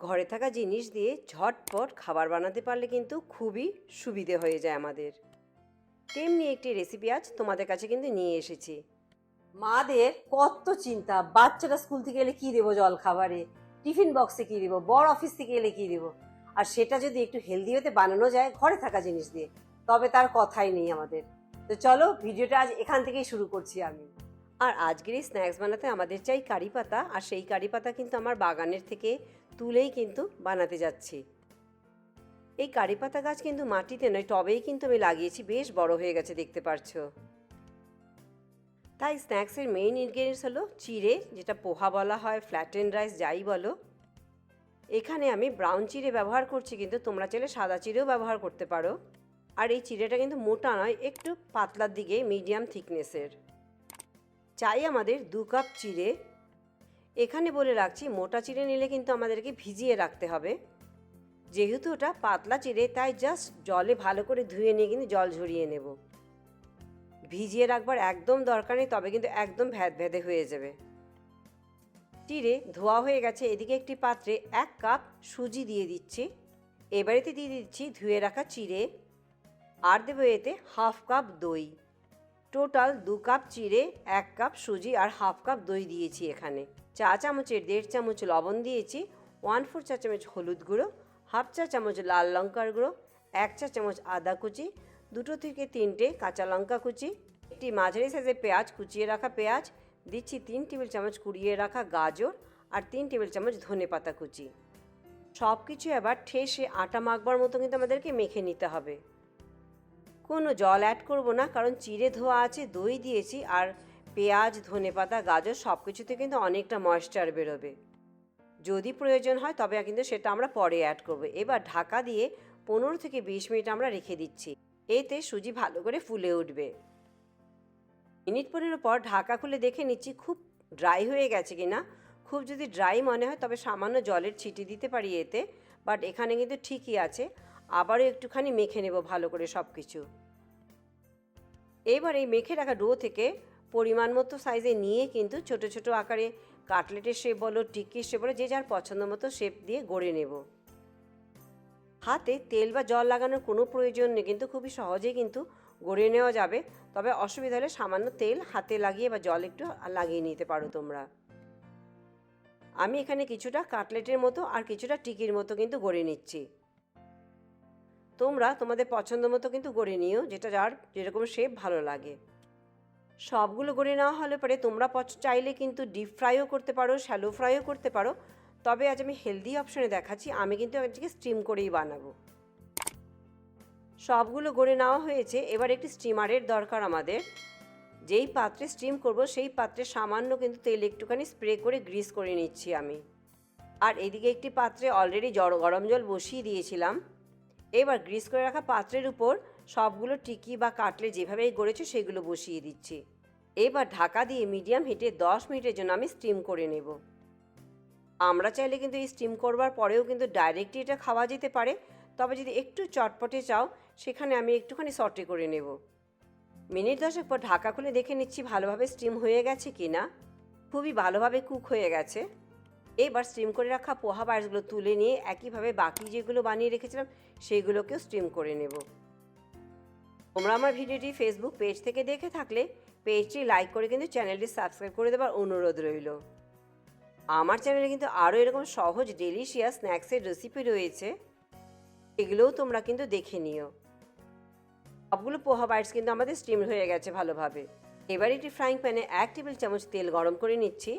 ঘরে থাকা জিনিস দিয়ে ঝটপট খাবার বানাতে পারলে কিন্তু খুবই সুবিধে হয়ে যায় আমাদের। তেমনি একটি রেসিপি আজ তোমাদের কাছে কিন্তু নিয়ে এসেছি। মাদের কত চিন্তা বাচ্চারা স্কুল থেকে এলে কি দেবো জল খাবারে? টিফিন বক্সে কি দেবো? বড় অফিস থেকে এলে কি দেবো? আর সেটা যদি একটু হেলদি হতে বানানো যায় ঘরে থাকা জিনিস দিয়ে, তবে তার কথাই নেই আমাদের। তো চলো, ভিডিওটা আজ এখান থেকেই শুরু করছি আমি। আর আজকের এই স্ন্যাক্স বানাতে আমাদের চাই কারি পাতা, আর সেই কারি পাতা কিন্তু আমার বাগানের থেকে তুলেই কিন্তু বানাতে যাচ্ছি। এই কারি পাতা গাছ কিন্তু মাটিতে নয়, টবেই কিন্তু আমি লাগিয়েছি, বেশ বড় হয়ে গেছে দেখতে পারছ। তাই স্ন্যাক্সের মেইন ইনগ্রেডিয়েন্টস হলো চিড়ে, যেটা পোহা বলা হয় ফ্ল্যাটেন রাইস যাই বলো। এখানে আমি ব্রাউন চিড়ে ব্যবহার করছি, কিন্তু তোমরা চাইলে সাদা চিড়েও ব্যবহার করতে পারো। আর এই চিড়েটা কিন্তু মোটা নয়, একটু পাতলার দিকে মিডিয়াম থিকনেসের চাই আমাদের দু কাপ চিড়ে। এখানে বলে রাখছি, মোটা চিড়ে নিলে কিন্তু আমাদেরকে ভিজিয়ে রাখতে হবে। যেহেতু ওটা পাতলা চিড়ে, তাই জাস্ট জলে ভালো করে ধুয়ে নিয়ে কিন্তু জল ঝরিয়ে নেব। ভিজিয়ে রাখবার একদম দরকার নেই, তবে কিন্তু একদম ভ্যাদ ভ্যাদে হয়ে যাবে। চিড়ে ধোয়া হয়ে গেছে, এদিকে একটি পাত্রে এক কাপ সুজি দিয়ে দিচ্ছি। এবারেতে দিয়ে দিচ্ছি ধুয়ে রাখা চিড়ে। আর দেবো এতে হাফ কাপ দই। টোটাল দু কাপ চিড়ে, এক কাপ সুজি আর হাফ কাপ দই দিয়েছি এখানে। চা চামচের দেড় চামচ লবণ দিয়েছি ওয়ান ফোর চা চামচ হলুদ গুঁড়ো হাফ চা চামচ লাল লঙ্কার গুঁড়ো, এক চা চামচ আদা কুচি, দুটো থেকে তিনটে কাঁচা লঙ্কা কুচি, একটি মাঝারি সাইজের পেঁয়াজ কুচিয়ে রাখা পেঁয়াজ, দিচ্ছি তিন টেবিল চামচ কুড়িয়ে রাখা গাজর আর তিন টেবিল চামচ ধনে পাতা কুচি। সব কিছু এবার ঠেসে আটা মাখবার মতো কিন্তু আমাদেরকে মেখে নিতে হবে। কোনো জল অ্যাড করব না, কারণ চিড়ে ধোয়া আছে, দই দিয়েছি, আর পেঁয়াজ ধনে পাতা গাজর সব কিছুতে কিন্তু অনেকটা ময়েশ্চার বেরোবে। যদি প্রয়োজন হয় তবে কিন্তু সেটা আমরা পরে অ্যাড করব। এবার ঢাকা দিয়ে পনেরো থেকে বিশ মিনিট আমরা রেখে দিচ্ছি। এতে সুজি ভালো করে ফুলে উঠবে। মিনিট পনেরো পর ঢাকা খুলে দেখে নিচ্ছি খুব ড্রাই হয়ে গেছে কি না খুব যদি ড্রাই মনে হয় তবে সামান্য জলের ছিটি দিতে পারি এতে বাট এখানে কিন্তু ঠিকই আছে। আবারও একটুখানি মেখে নেব ভালো করে সব কিছু এবার এই মেখে রাখা ডো থেকে পরিমাণ মতো সাইজে নিয়ে কিন্তু ছোট ছোট আকারে কাটলেটের শেপ বলো টিক্কির শেপ বলো, যে যার পছন্দ মতো শেপ দিয়ে গড়ে নেব। হাতে তেল বা জল লাগানোর কোনো প্রয়োজন নেই, কিন্তু খুবই সহজেই কিন্তু গড়ে নেওয়া যাবে। তবে অসুবিধা হলে সামান্য তেল হাতে লাগিয়ে বা জল একটু লাগিয়ে নিতে পারো তোমরা। আমি এখানে কিছুটা কাটলেটের মতো আর কিছুটা টিকির মতো কিন্তু গড়ে নিচ্ছি। তোমরা তোমাদের পছন্দ মতো কিন্তু গড়ে নিও, যেটা যার যেরকম শেপ ভালো লাগে। সবগুলো গড়ে নেওয়া হলে পরে তোমরা চাইলে কিন্তু ডিপ ফ্রাইও করতে পারো শ্যালো ফ্রাইও করতে পারো। তবে আজ আমি হেলদি অপশনে দেখাচ্ছি, আমি কিন্তু আজকে স্টিম করেই বানাবো। সবগুলো গড়ে নেওয়া হয়েছে, এবার একটি স্টিমারের দরকার আমাদের। যেই পাত্রে স্টিম করব, সেই পাত্রে সামান্য কিন্তু তেল একটুখানি স্প্রে করে গ্রিস করে নিচ্ছি আমি। আর এদিকে একটি পাত্রে অলরেডি জড় গরম জল বসিয়ে দিয়েছিলাম। এবার গ্রিস করে রাখা পাত্রের উপর সবগুলো টিকি বা কাটলে যেভাবে গড়েছে সেগুলো বসিয়ে দিচ্ছি। এবার ঢাকা দিয়ে মিডিয়াম হিটে দশ মিনিটের জন্য আমি স্টিম করে নেব। আমরা চাইলে কিন্তু এই স্টিম করবার পরেও কিন্তু ডাইরেক্টলি এটা খাওয়া যেতে পারে, তবে যদি একটু চটপটে চাও, সেখানে আমি একটুখানি সটে করে নেব। মিনিট দশেক পর ঢাকা খুলে দেখে নিচ্ছি ভালোভাবে স্টিম হয়ে গেছে কি না খুবই ভালোভাবে কুক হয়ে গেছে। এবার স্টিম করে রাখা পোহা বাইসগুলো তুলে নিয়ে একইভাবে বাকি যেগুলো বানিয়ে রেখেছিলাম, সেইগুলোকেও স্টিম করে নেব। তোমরা আমার ভিডিওটি ফেসবুক পেজ থেকে দেখে থাকলে পেজটি লাইক করে কিন্তু চ্যানেলটি সাবস্ক্রাইব করে দেওয়ার অনুরোধ রইল। আমার চ্যানেলে কিন্তু আরও এরকম সহজ ডেলিশিয়াস স্ন্যাক্সের রেসিপি রয়েছে। এগুলোও তোমরা কিন্তু দেখে নিও। সবগুলো পোহা বাইটস কিন্তু আমাদের স্টিম হয়ে গেছে ভালোভাবে। এবার একটি ফ্রাইং প্যানে এক টেবিল চামচ তেল গরম করে নিচ্ছি।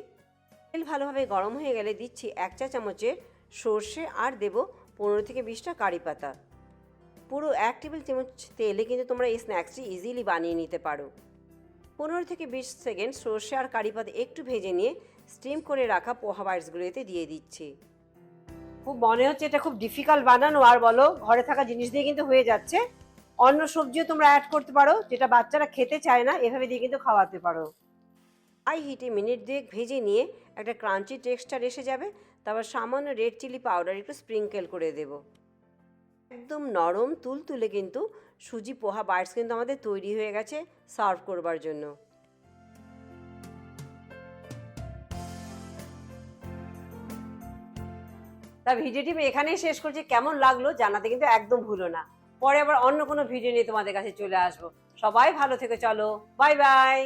তেল ভালোভাবে গরম হয়ে গেলে দিচ্ছি এক চা চামচের সর্ষে আর দেব পনেরো থেকে বিশটা কারি পাতা। পুরো এক টেবিল চামচ তেলে কিন্তু তোমরা এই স্ন্যাক্সটি ইজিলি বানিয়ে নিতে পারো। পনেরো থেকে বিশ সেকেন্ড সর্ষে আর কারি পাতা একটু ভেজে নিয়ে স্টিম করে রাখা পোহা বাইটসগুলো এতে দিয়ে দিচ্ছি। খুব মনে হচ্ছে এটা খুব ডিফিকাল্ট বানানো, আর বলো, ঘরে থাকা জিনিস দিয়ে কিন্তু হয়ে যাচ্ছে। অন্য সবজিও তোমরা অ্যাড করতে পারো, যেটা বাচ্চারা খেতে চায় না, এভাবে দিয়ে কিন্তু খাওয়াতে পারো। হাই হিটে মিনিট দুয়েক ভেজে নিয়ে একটা ক্রাঞ্চি টেক্সচার এসে যাবে, তারপর সামান্য রেড চিলি পাউডার একটু স্প্রিঙ্কেল করে দেব। একদম নরম তুল তুলে কিন্তু সুজি পোহা বাইটস কিন্তু আমাদের তৈরি হয়ে গেছে সার্ভ করবার জন্য। তা ভিডিওটি আমি এখানেই শেষ করছি, কেমন লাগল জানাতে কিন্তু একদম ভুলো না। পরে আবার অন্য কোনো ভিডিও নিয়ে তোমাদের কাছে চলে আসব। সবাই ভালো থেকে, চলো, বাই বাই।